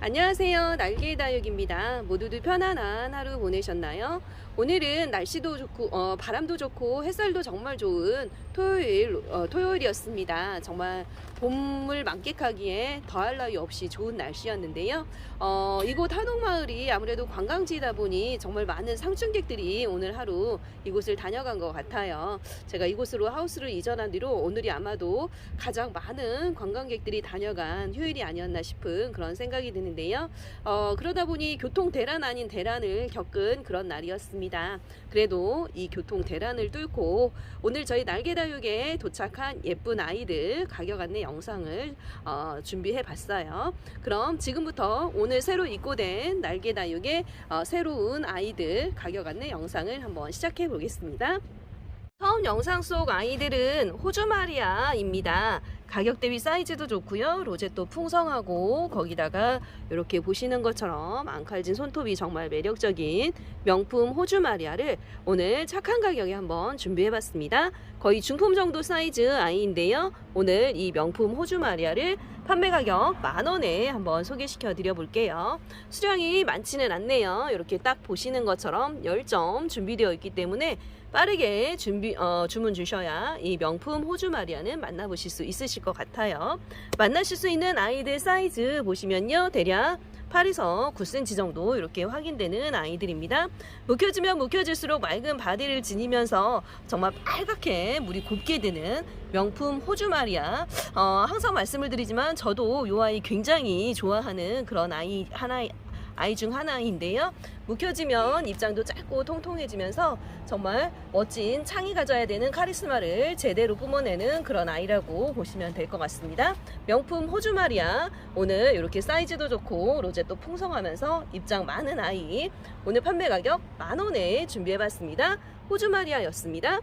안녕하세요. 날개의 다육입니다. 모두들 편안한 하루 보내셨나요? 오늘은 날씨도 좋고 어, 바람도 좋고 햇살도 정말 좋은 토요일 어, 토요일이었습니다. 정말 봄을 만끽하기에 더할 나위 없이 좋은 날씨였는데요. 어, 이곳 한옥마을이 아무래도 관광지이다 보니 정말 많은 상춘객들이 오늘 하루 이곳을 다녀간 것 같아요. 제가 이곳으로 하우스를 이전한 뒤로 오늘이 아마도 가장 많은 관광객들이 다녀간 휴일이 아니었나 싶은 그런 생각이 드는 데요. 어, 그러다 보니 교통 대란 아닌 대란을 겪은 그런 날이었습니다. 그래도 이 교통 대란을 뚫고 오늘 저희 날개다육에 도착한 예쁜 아이들 가격 안내 영상을 어, 준비해 봤어요. 그럼 지금부터 오늘 새로 입고된 날개다육의 어, 새로운 아이들 가격 안내 영상을 한번 시작해 보겠습니다. 처음 영상 속 아이들은 호주마리아입니다. 가격 대비 사이즈도 좋고요. 로제도 풍성하고 거기다가 이렇게 보시는 것처럼 앙칼진 손톱이 정말 매력적인 명품 호주마리아를 오늘 착한 가격에 한번 준비해봤습니다. 거의 중품 정도 사이즈 아이인데요. 오늘 이 명품 호주마리아를 판매 가격 만 원에 한번 소개시켜 드려 볼게요. 수량이 많지는 않네요. 이렇게 딱 보시는 것처럼 10점 준비되어 있기 때문에 빠르게 준비 어, 주문 주셔야 이 명품 호주 마리아는 만나보실 수 있으실 것 같아요. 만나실 수 있는 아이들 사이즈 보시면요, 대략 8에서 9cm 정도 이렇게 확인되는 아이들입니다. 묵혀지면 묵혀질수록 맑은 바디를 지니면서 정말 빨갛게 물이 곱게 드는 명품 호주 마리아. 어, 항상 말씀을 드리지만 저도 이 아이 굉장히 좋아하는 그런 아이 하나 아이 중 하나인데요. 묵혀지면 입장도 짧고 통통해지면서 정말 멋진 창이 가져야 되는 카리스마를 제대로 뿜어내는 그런 아이라고 보시면 될 것 같습니다. 명품 호주 마리아 오늘 이렇게 사이즈도 좋고 로제도 풍성하면서 입장 많은 아이 오늘 판매 가격 만 원에 준비해봤습니다. 호주 마리아였습니다.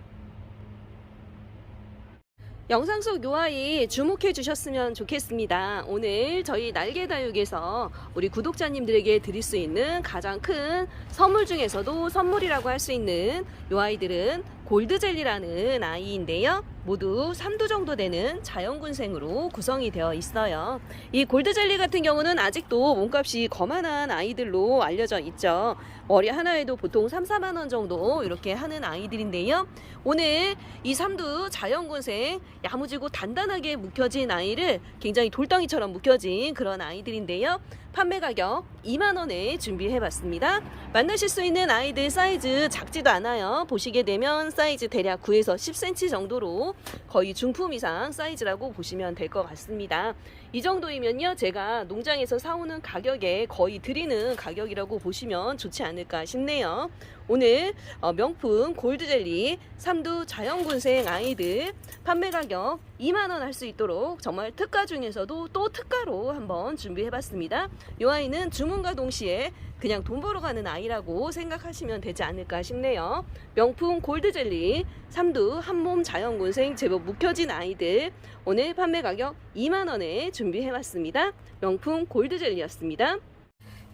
영상 속 요 아이 주목해 주셨으면 좋겠습니다. 오늘 저희 날개다육에서 우리 구독자님들에게 드릴 수 있는 가장 큰 선물 중에서도 선물이라고 할 수 있는 요 아이들은 골드젤리라는 아이인데요. 모두 3두 정도 되는 자연군생으로 구성이 되어 있어요. 이 골드젤리 같은 경우는 아직도 몸값이 거만한 아이들로 알려져 있죠. 머리 하나에도 보통 3, 4만 원 정도 이렇게 하는 아이들인데요. 오늘 이 3두 자연군생 야무지고 단단하게 묵혀진 아이를 굉장히 돌덩이처럼 묵혀진 그런 아이들인데요. 판매 가격 2만 원에 준비해 봤습니다. 만나실 수 있는 아이들 사이즈 작지도 않아요. 보시게 되면 사이즈 대략 9에서 10cm 정도로 거의 중품 이상 사이즈라고 보시면 될 것 같습니다. 이 정도이면요. 제가 농장에서 사오는 가격에 거의 드리는 가격이라고 보시면 좋지 않을까 싶네요. 오늘 어, 명품 골드젤리 삼두 자연군생 아이들 판매 가격 2만원 할 수 있도록 정말 특가 중에서도 또 특가로 한번 준비해봤습니다. 이 아이는 주문과 동시에 그냥 돈 벌어 가는 아이라고 생각하시면 되지 않을까 싶네요. 명품 골드젤리 삼두 한몸 자연군생 제법 묵혀진 아이들 오늘 판매 가격 2만원에 준비해봤습니다. 명품 골드젤리였습니다.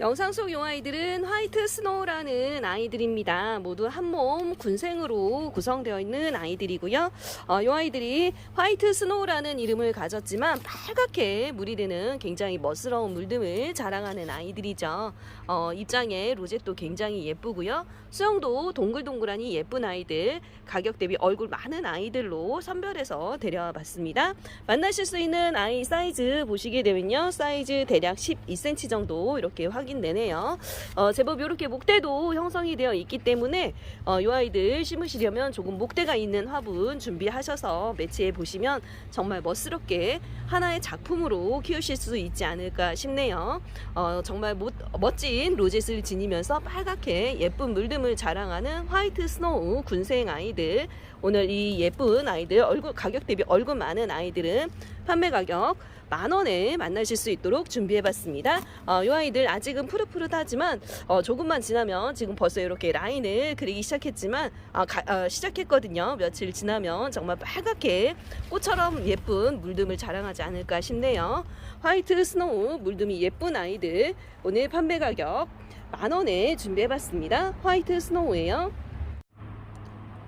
영상 속요 아이들은 화이트 스노우라는 아이들입니다. 모두 한 몸 군생으로 구성되어 있는 아이들이고요. 어, 요 아이들이 화이트 스노우라는 이름을 가졌지만 빨갛게 물이 되는 굉장히 멋스러운 물듬을 자랑하는 아이들이죠. 어, 입장에 로제도 굉장히 예쁘고요. 수영도 동글동글하니 예쁜 아이들, 가격 대비 얼굴 많은 아이들로 선별해서 데려와 봤습니다. 만나실 수 있는 아이 사이즈 보시게 되면요. 사이즈 대략 12cm 정도 이렇게 확인 되네요. 어, 제법 이렇게 목대도 형성이 되어 있기 때문에 어, 이 아이들 심으시려면 조금 목대가 있는 화분 준비하셔서 매치해 보시면 정말 멋스럽게 하나의 작품으로 키우실 수 있지 않을까 싶네요. 어, 정말 못, 멋진 로젯을 지니면서 빨갛게 예쁜 물듬을 자랑하는 화이트 스노우 군생 아이들 오늘 이 예쁜 아이들 얼굴 가격 대비 얼굴 많은 아이들은 판매 가격 만 원에 만나실 수 있도록 준비해봤습니다. 어, 이 아이들 아직은 푸릇푸릇하지만 어, 조금만 지나면 지금 벌써 이렇게 라인을 그리기 시작했지만 아, 가, 어, 시작했거든요. 며칠 지나면 정말 빨갛게 꽃처럼 예쁜 물듬을 자랑하지 않을까 싶네요. 화이트 스노우 물듬이 예쁜 아이들 오늘 판매 가격 만 원에 준비해봤습니다. 화이트 스노우예요.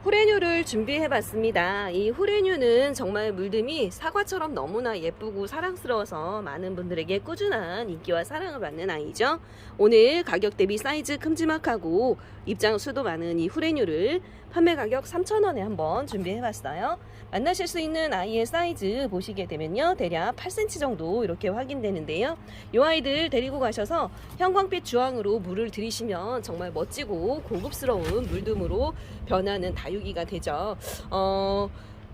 후레뉴를 준비해봤습니다. 이 후레뉴는 정말 물듬이 사과처럼 너무나 예쁘고 사랑스러워서 많은 분들에게 꾸준한 인기와 사랑을 받는 아이죠. 오늘 가격 대비 사이즈 큼지막하고 입장 수도 많은 이 후레뉴를 판매 가격 3,000원에 한번 준비해봤어요. 만나실 수 있는 아이의 사이즈 보시게 되면요. 대략 8cm 정도 이렇게 확인되는데요. 이 아이들 데리고 가셔서 형광빛 주황으로 물을 들이시면 정말 멋지고 고급스러운 물듬으로 변하는 다육이가 되죠. 어,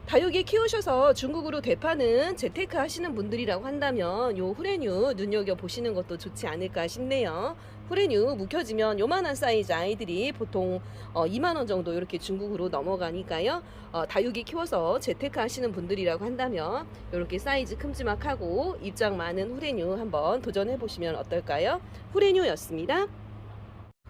다육이 키우셔서 중국으로 되파는 재테크 하시는 분들이라고 한다면 요 후레뉴 눈여겨 보시는 것도 좋지 않을까 싶네요. 후레뉴 묵혀지면 요만한 사이즈 아이들이 보통 어, 2만 원 정도 이렇게 중국으로 넘어가니까요. 어, 다육이 키워서 재테크 하시는 분들이라고 한다면 이렇게 사이즈 큼지막하고 입장 많은 후레뉴 한번 도전해 보시면 어떨까요? 후레뉴였습니다.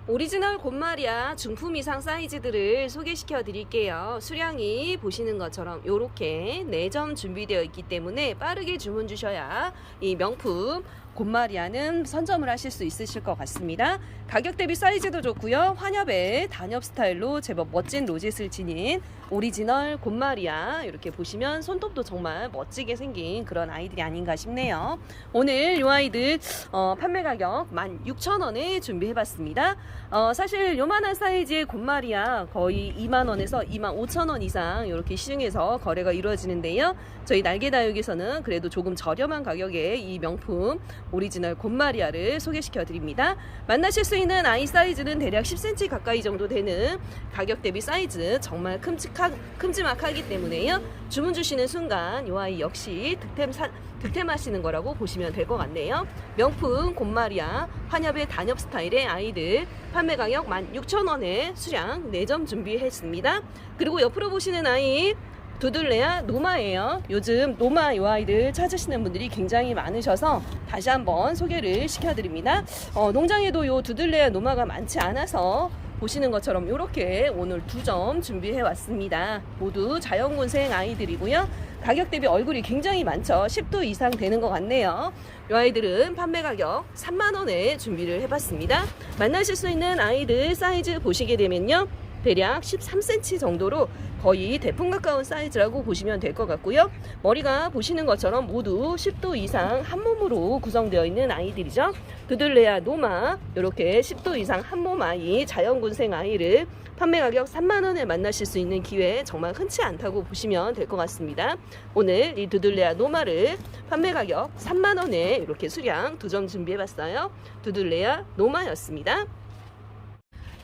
오리지널 곤마리아 중품 이상 사이즈들을 소개시켜 드릴게요. 수량이 보시는 것처럼 이렇게 4점 준비되어 있기 때문에 빠르게 주문 주셔야 이 명품 곤마리아는 선점을 하실 수 있으실 것 같습니다. 가격 대비 사이즈도 좋고요. 환엽에 단엽 스타일로 제법 멋진 로젯을 지닌 오리지널 곤마리아 이렇게 보시면 손톱도 정말 멋지게 생긴 그런 아이들이 아닌가 싶네요. 오늘 이 아이들 어, 판매 가격 16,000원에 준비해봤습니다. 어, 사실 요만한 사이즈의 곤마리아 거의 2만원에서 25,000원 이상 이렇게 시중에서 거래가 이루어지는데요. 저희 날개다육에서는 그래도 조금 저렴한 가격에 이 명품 오리지널 곤마리아를 소개시켜 드립니다. 만나실 수 있는 아이 사이즈는 대략 10cm 가까이 정도 되는 가격 대비 사이즈 정말 큼직하, 큼지막하기 때문에요. 주문 주시는 순간 이 아이 역시 득템 사, 득템하시는 거라고 보시면 될 것 같네요. 명품 곤마리아 환엽의 단엽 스타일의 아이들 판매 가격 16,000원에 수량 4점 준비했습니다. 그리고 옆으로 보시는 아이 두들레아 노마예요. 요즘 노마 요 아이들 찾으시는 분들이 굉장히 많으셔서 다시 한번 소개를 시켜드립니다. 어, 농장에도 요 두들레아 노마가 많지 않아서 보시는 것처럼 이렇게 오늘 두 점 준비해 왔습니다. 모두 자연군생 아이들이고요. 가격 대비 얼굴이 굉장히 많죠. 10도 이상 되는 것 같네요. 이 아이들은 판매 가격 3만원에 준비를 해봤습니다. 만나실 수 있는 아이들 사이즈 보시게 되면요. 대략 13cm 정도로 거의 대풍 가까운 사이즈라고 보시면 될 것 같고요. 머리가 보시는 것처럼 모두 10도 이상 한 몸으로 구성되어 있는 아이들이죠. 드들레아 노마 이렇게 10도 이상 한 몸 아이 자연군생 아이를 판매 가격 3만 원에 만나실 수 있는 기회 정말 흔치 않다고 보시면 될 것 같습니다. 오늘 이 두들레아 노마를 판매 가격 3만 원에 이렇게 수량 두 점 준비해봤어요. 두들레아 노마였습니다.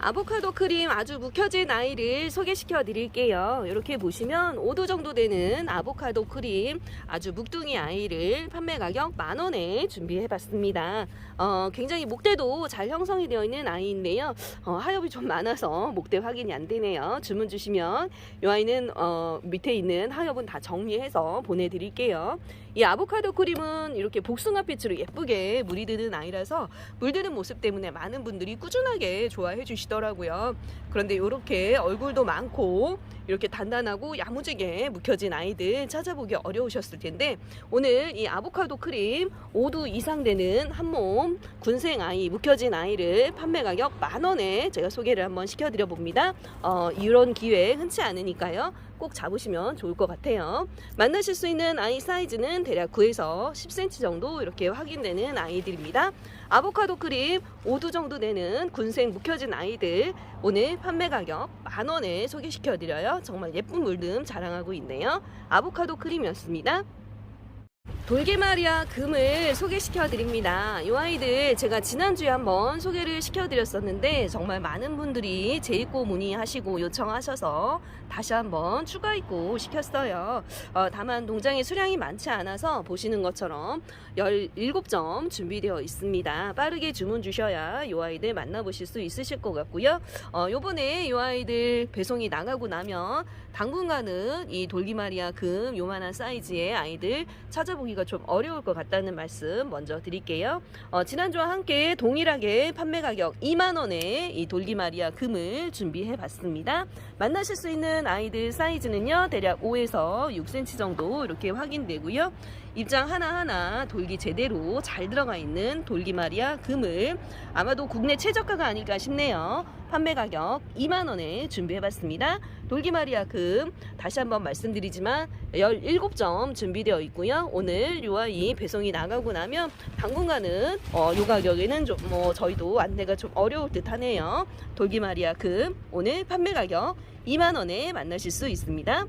아보카도 크림 아주 묵혀진 아이를 소개시켜 드릴게요. 이렇게 보시면 5도 정도 되는 아보카도 크림 아주 묵둥이 아이를 판매 가격 만원에 준비해 봤습니다. 어, 굉장히 목대도 잘 형성이 되어 있는 아이인데요. 어, 하엽이 좀 많아서 목대 확인이 안 되네요. 주문 주시면 이 아이는 어, 밑에 있는 하엽은 다 정리해서 보내드릴게요. 이 아보카도 크림은 이렇게 복숭아빛으로 예쁘게 물이 드는 아이라서 물드는 모습 때문에 많은 분들이 꾸준하게 좋아해 주시더라고요. 그런데 이렇게 얼굴도 많고 이렇게 단단하고 야무지게 묵혀진 아이들 찾아보기 어려우셨을 텐데 오늘 이 아보카도 크림 5도 이상 되는 한 몸 군생 아이 묵혀진 아이를 판매 가격 만 원에 제가 소개를 한번 시켜드려 봅니다. 어, 이런 기회 흔치 않으니까요. 꼭 잡으시면 좋을 것 같아요. 만나실 수 있는 아이 사이즈는 대략 9에서 10cm 정도 이렇게 확인되는 아이들입니다. 아보카도 크림 5도 정도 되는 군생 묵혀진 아이들 오늘 판매 가격 만 원에 소개시켜 드려요. 정말 예쁜 물듬 자랑하고 있네요. 아보카도 크림이었습니다. 돌게마리아 금을 소개시켜 드립니다. 이 아이들 제가 지난주에 한번 소개를 시켜 드렸었는데 정말 많은 분들이 재입고 문의하시고 요청하셔서 다시 한번 추가 입고 시켰어요. 어, 다만 농장에 수량이 많지 않아서 보시는 것처럼 17점 준비되어 있습니다. 빠르게 주문 주셔야 이 아이들 만나보실 수 있으실 것 같고요. 어, 요번에 이 아이들 배송이 나가고 나면 당분간은 이 돌기마리아 금 요만한 사이즈의 아이들 찾아보기 가 좀 어려울 것 같다는 말씀 먼저 드릴게요. 어, 지난주와 함께 동일하게 판매 가격 2만원에 이 돌기마리아 금을 준비해 봤습니다. 만나실 수 있는 아이들 사이즈는요, 대략 5에서 6cm 정도 이렇게 확인되고요. 입장 하나하나 돌기 제대로 잘 들어가 있는 돌기마리아 금을 아마도 국내 최저가가 아닐까 싶네요. 판매 가격 2만원에 준비해봤습니다. 돌기마리아 금 다시 한번 말씀드리지만 17점 준비되어 있고요. 오늘 요 아이 배송이 나가고 나면 당분간은 어, 요 가격에는 좀 뭐 저희도 안내가 좀 어려울 듯 하네요. 돌기마리아 금 오늘 판매 가격 2만원에 만나실 수 있습니다.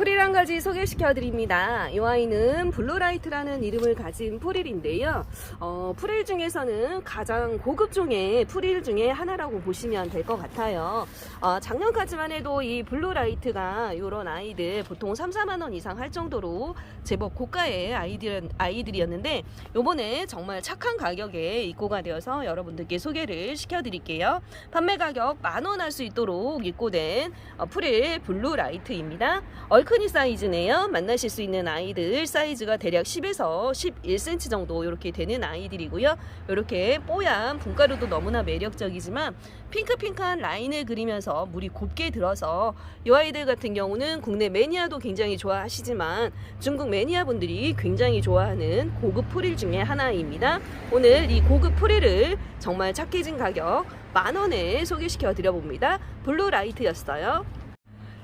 프릴 한 가지 소개시켜 드립니다. 이 아이는 블루라이트라는 이름을 가진 프릴인데요. 어, 프릴 중에서는 가장 고급 중의 프릴 중에 하나라고 보시면 될 것 같아요. 어, 작년까지만 해도 이 블루라이트가 이런 아이들 보통 3, 4만 원 이상 할 정도로 제법 고가의 아이들, 아이들이었는데 요번에 정말 착한 가격에 입고가 되어서 여러분들께 소개를 시켜 드릴게요. 판매 가격 만 원 할 수 있도록 입고된 어, 프릴 블루라이트입니다. 얼 큰이 사이즈네요. 만나실 수 있는 아이들 사이즈가 대략 10에서 11cm 정도 이렇게 되는 아이들이고요. 이렇게 뽀얀 분가루도 너무나 매력적이지만 핑크핑크한 라인을 그리면서 물이 곱게 들어서 이 아이들 같은 경우는 국내 매니아도 굉장히 좋아하시지만 중국 매니아 분들이 굉장히 좋아하는 고급 프릴 중에 하나입니다. 오늘 이 고급 프릴을 정말 착해진 가격 만 원에 소개시켜 드려봅니다. 블루라이트였어요.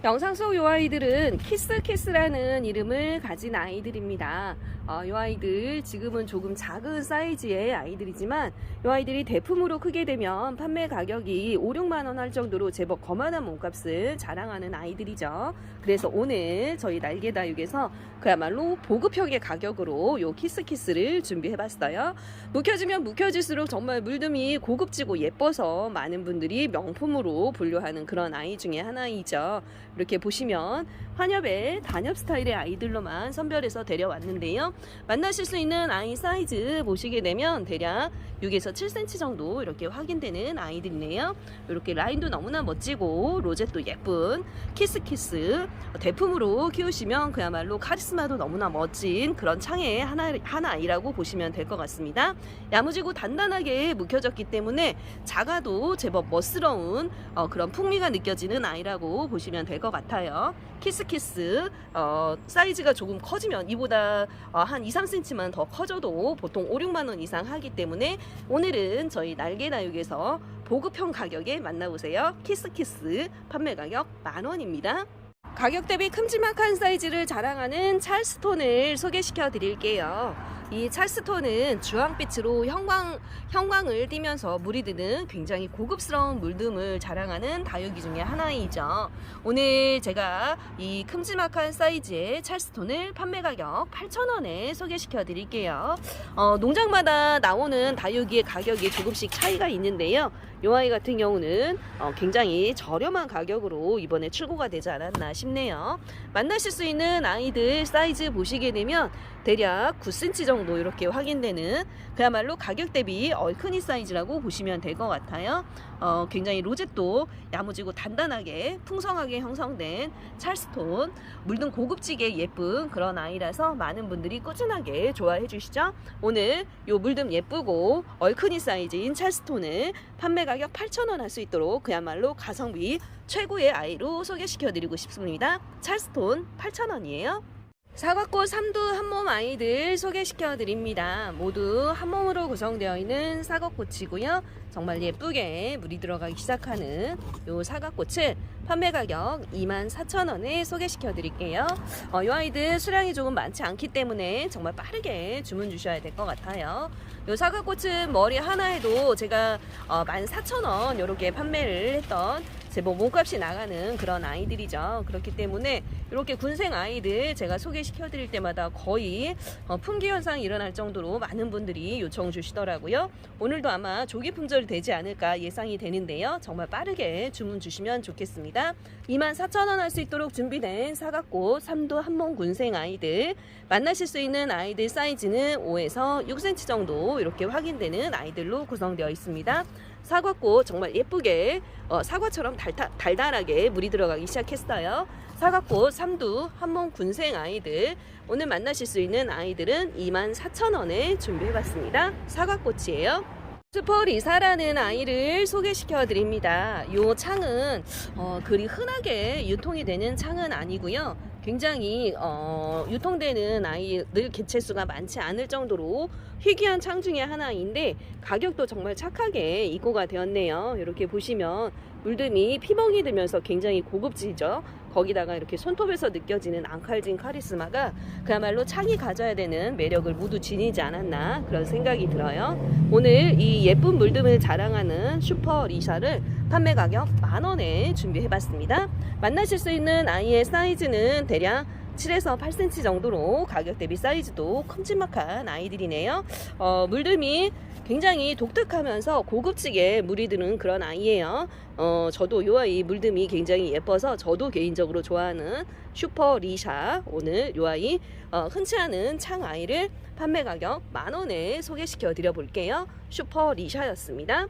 영상 속 요 아이들은 키스키스라는 이름을 가진 아이들입니다. 어, 요 아이들 지금은 조금 작은 사이즈의 아이들이지만 요 아이들이 대품으로 크게 되면 판매 가격이 5, 6만 원 할 정도로 제법 거만한 몸값을 자랑하는 아이들이죠. 그래서 오늘 저희 날개다육에서 그야말로 보급형의 가격으로 요 키스키스를 준비해봤어요. 묵혀지면 묵혀질수록 정말 물듬이 고급지고 예뻐서 많은 분들이 명품으로 분류하는 그런 아이 중에 하나이죠. 이렇게 보시면 환엽의 단엽 스타일의 아이들로만 선별해서 데려왔는데요. 만나실 수 있는 아이 사이즈 보시게 되면 대략 6에서 7cm 정도 이렇게 확인되는 아이들이네요. 이렇게 라인도 너무나 멋지고 로zet도 예쁜 키스키스 대품으로 키우시면 그야말로 카리스마도 너무나 멋진 그런 창의 하나, 하나 아이라고 보시면 될 것 같습니다. 야무지고 단단하게 묵혀졌기 때문에 작아도 제법 멋스러운 어, 그런 풍미가 느껴지는 아이라고 보시면 될 것 같아요. 키스 키스 어, 사이즈가 조금 커지면 이보다 어, 한 2, 3cm만 더 커져도 보통 5, 6만 원 이상 하기 때문에 오늘은 저희 날개다육에서 보급형 가격에 만나보세요. 키스키스 판매 가격 만 원입니다. 가격 대비 큼지막한 사이즈를 자랑하는 찰스톤을 소개시켜 드릴게요. 이 찰스톤은 주황빛으로 형광, 형광을 띠면서 물이 드는 굉장히 고급스러운 물듬을 자랑하는 다육이 중에 하나이죠. 오늘 제가 이 큼지막한 사이즈의 찰스톤을 판매 가격 8,000원에 소개시켜 드릴게요. 어, 농장마다 나오는 다육이의 가격이 조금씩 차이가 있는데요. 이 아이 같은 경우는 어, 굉장히 저렴한 가격으로 이번에 출고가 되지 않았나 싶네요. 만나실 수 있는 아이들 사이즈 보시게 되면 대략 9cm 정도 이렇게 확인되는 그야말로 가격 대비 얼큰이 사이즈라고 보시면 될 것 같아요. 어, 굉장히 로zet도 야무지고 단단하게 풍성하게 형성된 찰스톤 물든 고급지게 예쁜 그런 아이라서 많은 분들이 꾸준하게 좋아해 주시죠. 오늘 요 물든 예쁘고 얼큰이 사이즈인 찰스톤을 판매 가격 8,000원 할 수 있도록 그야말로 가성비 최고의 아이로 소개시켜 드리고 싶습니다. 찰스톤 8,000원이에요. 사과꽃 삼두 한 몸 아이들 소개시켜 드립니다. 모두 한 몸으로 구성되어 있는 사과꽃이고요. 정말 예쁘게 물이 들어가기 시작하는 요 사과꽃을 판매 가격 24,000원에 소개시켜 드릴게요. 어, 이 아이들 수량이 조금 많지 않기 때문에 정말 빠르게 주문 주셔야 될 것 같아요. 요 사과꽃은 머리 하나에도 제가 어, 14,000원 이렇게 판매를 했던 제법 몸값이 나가는 그런 아이들이죠. 그렇기 때문에 이렇게 군생 아이들 제가 소개시켜 드릴 때마다 거의 어, 품귀 현상이 일어날 정도로 많은 분들이 요청 주시더라고요. 오늘도 아마 조기 품절이 되지 않을까 예상이 되는데요. 정말 빠르게 주문 주시면 좋겠습니다. 24,000원 할 수 있도록 준비된 사각꽃 삼도 한몸 군생 아이들 만나실 수 있는 아이들 사이즈는 5에서 6cm 정도 이렇게 확인되는 아이들로 구성되어 있습니다. 사과꽃 정말 예쁘게 어, 사과처럼 달타, 달달하게 물이 들어가기 시작했어요. 사과꽃 삼두 한몸 군생 아이들 오늘 만나실 수 있는 아이들은 24,000원에 준비해봤습니다. 사과꽃이에요. 슈퍼리사라는 아이를 소개시켜 드립니다. 이 창은 어, 그리 흔하게 유통이 되는 창은 아니고요. 굉장히 어, 유통되는 아이들 개체수가 많지 않을 정도로 희귀한 창 중에 하나인데 가격도 정말 착하게 입고가 되었네요. 이렇게 보시면 물듬이 피멍이 들면서 굉장히 고급지죠. 거기다가 이렇게 손톱에서 느껴지는 앙칼진 카리스마가 그야말로 창이 가져야 되는 매력을 모두 지니지 않았나 그런 생각이 들어요. 오늘 이 예쁜 물듬을 자랑하는 슈퍼 리샤를 판매 가격 만 원에 준비해봤습니다. 만나실 수 있는 아이의 사이즈는 대략 7에서 8cm 정도로 가격 대비 사이즈도 큼지막한 아이들이네요. 어, 물듬이 굉장히 독특하면서 고급지게 물이 드는 그런 아이예요. 어, 저도 요 아이 물듬이 굉장히 예뻐서 저도 개인적으로 좋아하는 슈퍼 리샤 오늘 요 아이 어, 흔치 않은 창 아이를 판매 가격 만 원에 소개시켜 드려 볼게요. 슈퍼 리샤였습니다.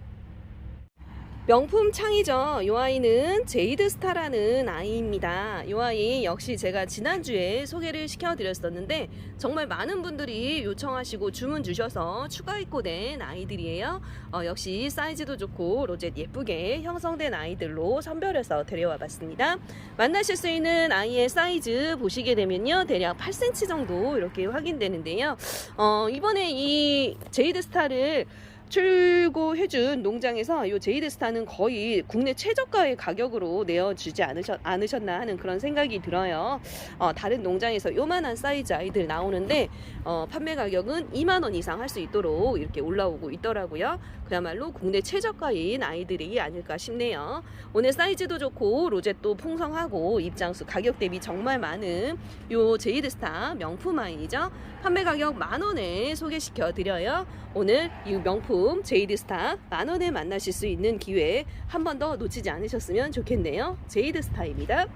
명품 창이죠. 이 아이는 제이드 스타라는 아이입니다. 이 아이 역시 제가 지난주에 소개를 시켜드렸었는데 정말 많은 분들이 요청하시고 주문 주셔서 추가 입고된 아이들이에요. 어, 역시 사이즈도 좋고 로젯 예쁘게 형성된 아이들로 선별해서 데려와 봤습니다. 만나실 수 있는 아이의 사이즈 보시게 되면요. 대략 8cm 정도 이렇게 확인되는데요. 어, 이번에 이 제이드 스타를 출고해준 농장에서 이 제이드스타는 거의 국내 최저가의 가격으로 내어주지 않으셨, 않으셨나 하는 그런 생각이 들어요. 어, 다른 농장에서 요만한 사이즈 아이들 나오는데 어, 판매 가격은 2만 원 이상 할 수 있도록 이렇게 올라오고 있더라고요. 그야말로 국내 최저가인 아이들이 아닐까 싶네요. 오늘 사이즈도 좋고 로zet도 풍성하고 입장수 가격 대비 정말 많은 요 제이드스타 명품 아이죠. 판매 가격 만 원에 소개시켜 드려요. 오늘 이 명품 제이드스타 만 원에 만나실 수 있는 기회 한 번 더 놓치지 않으셨으면 좋겠네요. 제이드스타입니다.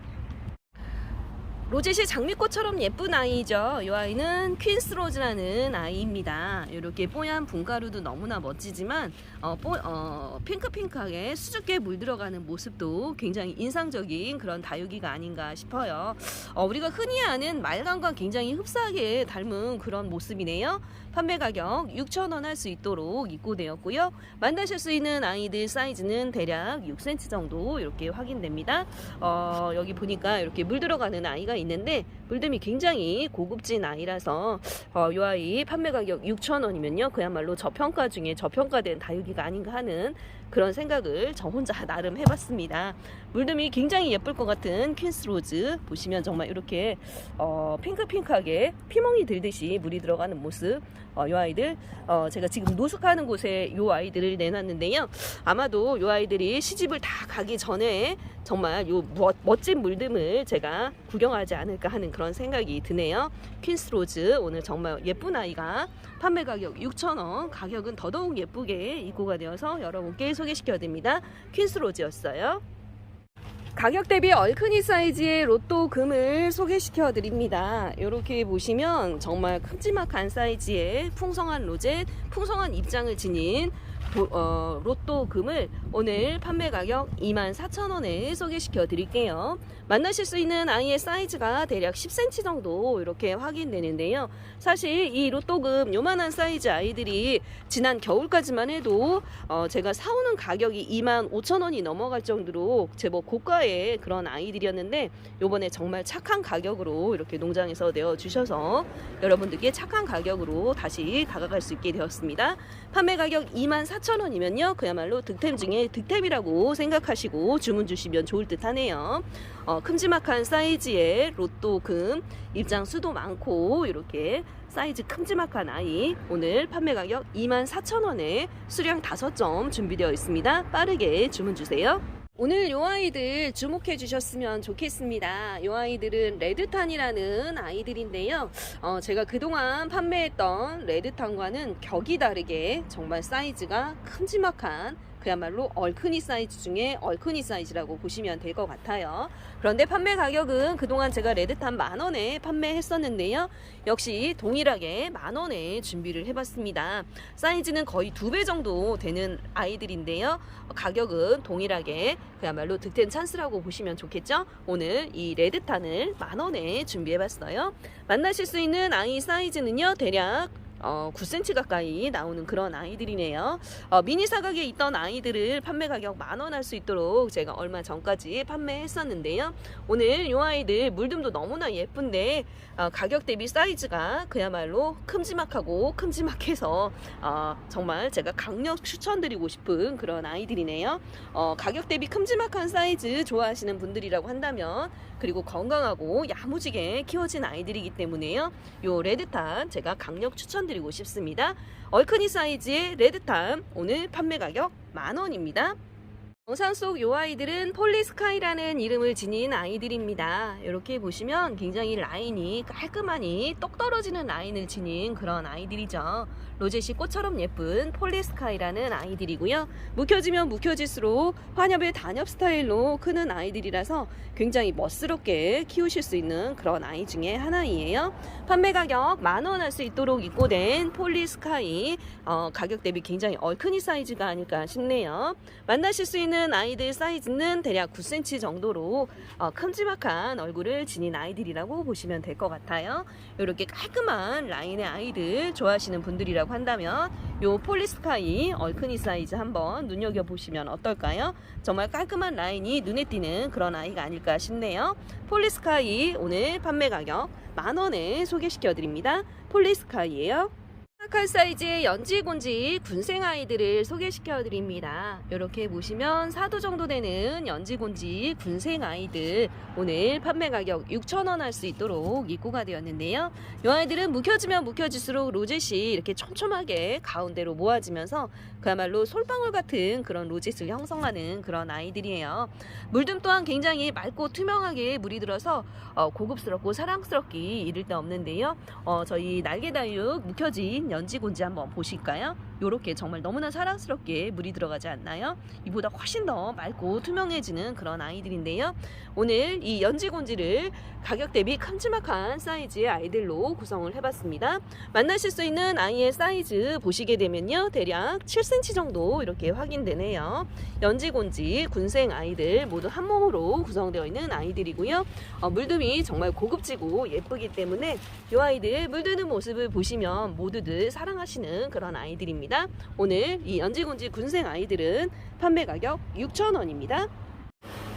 로젯이 장미꽃처럼 예쁜 아이죠. 이 아이는 퀸스로즈라는 아이입니다. 이렇게 뽀얀 분가루도 너무나 멋지지만 어, 뽀, 어, 핑크핑크하게 수줍게 물들어가는 모습도 굉장히 인상적인 그런 다육이가 아닌가 싶어요. 어, 우리가 흔히 아는 말감과 굉장히 흡사하게 닮은 그런 모습이네요. 판매 가격 6,000원 할 수 있도록 입고되었고요. 만나실 수 있는 아이들 사이즈는 대략 6cm 정도 이렇게 확인됩니다. 어, 여기 보니까 이렇게 물 들어가는 아이가 있는데 물듬이 굉장히 고급진 아이라서 어, 이 아이 판매 가격 6,000원이면요. 그야말로 저평가 중에 저평가된 다육이가 아닌가 하는 그런 생각을 저 혼자 나름 해봤습니다. 물듬이 굉장히 예쁠 것 같은 퀸스 로즈 보시면 정말 이렇게 어, 핑크핑크하게 피멍이 들듯이 물이 들어가는 모습 어, 이 아이들 어, 제가 지금 노숙하는 곳에 이 아이들을 내놨는데요. 아마도 이 아이들이 시집을 다 가기 전에 정말 요 멋, 멋진 물듬을 제가 구경하지 않을까 하는 그런 생각이 드네요. 퀸스 로즈 오늘 정말 예쁜 아이가 판매 가격 6,000원 가격은 더더욱 예쁘게 입고가 되어서 여러분께 소개시켜 드립니다. 퀸스로즈였어요. 가격 대비 얼큰이 사이즈의 로또 금을 소개시켜 드립니다. 이렇게 보시면 정말 큼지막한 사이즈의 풍성한 로젯, 풍성한 입장을 지닌 도- 어, 로또 금을 오늘 판매 가격 24,000원에 소개시켜 드릴게요. 만나실 수 있는 아이의 사이즈가 대략 10cm 정도 이렇게 확인되는데요. 사실 이 로또금 요만한 사이즈 아이들이 지난 겨울까지만 해도 어, 제가 사오는 가격이 25,000원이 넘어갈 정도로 제법 고가의 그런 아이들이었는데 요번에 정말 착한 가격으로 이렇게 농장에서 내어 주셔서 여러분들께 착한 가격으로 다시 다가갈 수 있게 되었습니다. 판매 가격 24,000원이면요. 그야말로 득템 중에 득템이라고 생각하시고 주문 주시면 좋을 듯 하네요. 어, 큼지막한 사이즈의 로또 금, 입장 수도 많고 이렇게 사이즈 큼지막한 아이 오늘 판매 가격 24,000원에 수량 5점 준비되어 있습니다. 빠르게 주문 주세요. 오늘 요 아이들 주목해 주셨으면 좋겠습니다. 요 아이들은 레드탄이라는 아이들인데요. 어, 제가 그동안 판매했던 레드탄과는 격이 다르게 정말 사이즈가 큼지막한 그야말로 얼큰이 사이즈 중에 얼큰이 사이즈라고 보시면 될 것 같아요. 그런데 판매 가격은 그동안 제가 레드탄 만 원에 판매했었는데요. 역시 동일하게 만 원에 준비를 해봤습니다. 사이즈는 거의 두 배 정도 되는 아이들인데요. 가격은 동일하게 그야말로 득템 찬스라고 보시면 좋겠죠. 오늘 이 레드탄을 만 원에 준비해봤어요. 만나실 수 있는 아이 사이즈는요, 대략 어, 9cm 가까이 나오는 그런 아이들이네요. 어, 미니 사각에 있던 아이들을 판매 가격 만원 할 수 있도록 제가 얼마 전까지 판매했었는데요. 오늘 이 아이들 물듬도 너무나 예쁜데 어, 가격 대비 사이즈가 그야말로 큼지막하고 큼지막해서 어, 정말 제가 강력 추천드리고 싶은 그런 아이들이네요. 어, 가격 대비 큼지막한 사이즈 좋아하시는 분들이라고 한다면 그리고 건강하고 야무지게 키워진 아이들이기 때문에요. 요 레드탄 제가 강력 추천 드리고 싶습니다. 얼큰이 사이즈의 레드탄 오늘 판매 가격 만 원입니다. 영상 속 요 아이들은 폴리스카이라는 이름을 지닌 아이들입니다. 이렇게 보시면 굉장히 라인이 깔끔하니 똑 떨어지는 라인을 지닌 그런 아이들이죠. 로제시 꽃처럼 예쁜 폴리스카이라는 아이들이고요. 묵혀지면 묵혀질수록 환엽의 단엽 스타일로 크는 아이들이라서 굉장히 멋스럽게 키우실 수 있는 그런 아이 중에 하나이에요. 판매 가격 만 원 할 수 있도록 입고된 폴리스카이 어, 가격 대비 굉장히 얼큰이 사이즈가 아닐까 싶네요. 만나실 수 있는 아이들 사이즈는 대략 9cm 정도로 어, 큼지막한 얼굴을 지닌 아이들이라고 보시면 될 것 같아요. 이렇게 깔끔한 라인의 아이들 좋아하시는 분들이라고 한다면 요 폴리스카이 얼큰이 사이즈 한번 눈여겨 보시면 어떨까요? 정말 깔끔한 라인이 눈에 띄는 그런 아이가 아닐까 싶네요. 폴리스카이 오늘 판매 가격 만 원에 소개시켜 드립니다. 폴리스카이예요. 칼 사이즈의 연지곤지 군생 아이들을 소개시켜 드립니다. 이렇게 보시면 4도 정도 되는 연지곤지 군생 아이들 오늘 판매 가격 6,000원 할 수 있도록 입고가 되었는데요. 이 아이들은 묵혀지면 묵혀질수록 로젯이 이렇게 촘촘하게 가운데로 모아지면서 그야말로 솔방울 같은 그런 로젯을 형성하는 그런 아이들이에요. 물듬 또한 굉장히 맑고 투명하게 물이 들어서 어, 고급스럽고 사랑스럽기 이를 데 없는데요. 어, 저희 날개다육 묵혀진 연지곤지 한번 보실까요? 요렇게 정말 너무나 사랑스럽게 물이 들어가지 않나요? 이보다 훨씬 더 맑고 투명해지는 그런 아이들인데요. 오늘 이 연지곤지를 가격 대비 큼지막한 사이즈의 아이들로 구성을 해봤습니다. 만나실 수 있는 아이의 사이즈 보시게 되면요. 대략 7cm 정도 이렇게 확인되네요. 연지곤지, 군생 아이들 모두 한 몸으로 구성되어 있는 아이들이고요. 어, 물듬이 정말 고급지고 예쁘기 때문에 이 아이들 물드는 모습을 보시면 모두들 사랑하시는 그런 아이들입 니다. 오늘 이 연지곤지 군생 아이들은 판매 가격 6,000원입니다.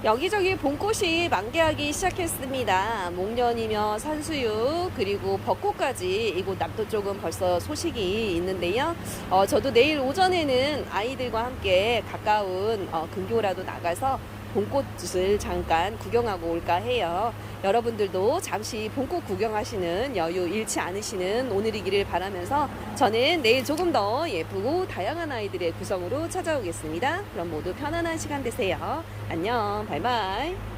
여기저기 봄꽃이 만개하기 시작했습니다. 목련이며 산수유 그리고 벚꽃까지 이곳 남도 쪽은 벌써 소식이 있는데요. 어, 저도 내일 오전에는 아이들과 함께 가까운 어, 근교라도 나가서 봄꽃을 잠깐 구경하고 올까 해요. 여러분들도 잠시 봄꽃 구경하시는 여유 잃지 않으시는 오늘이기를 바라면서 저는 내일 조금 더 예쁘고 다양한 아이들의 구성으로 찾아오겠습니다. 그럼 모두 편안한 시간 되세요. 안녕, 바이바이.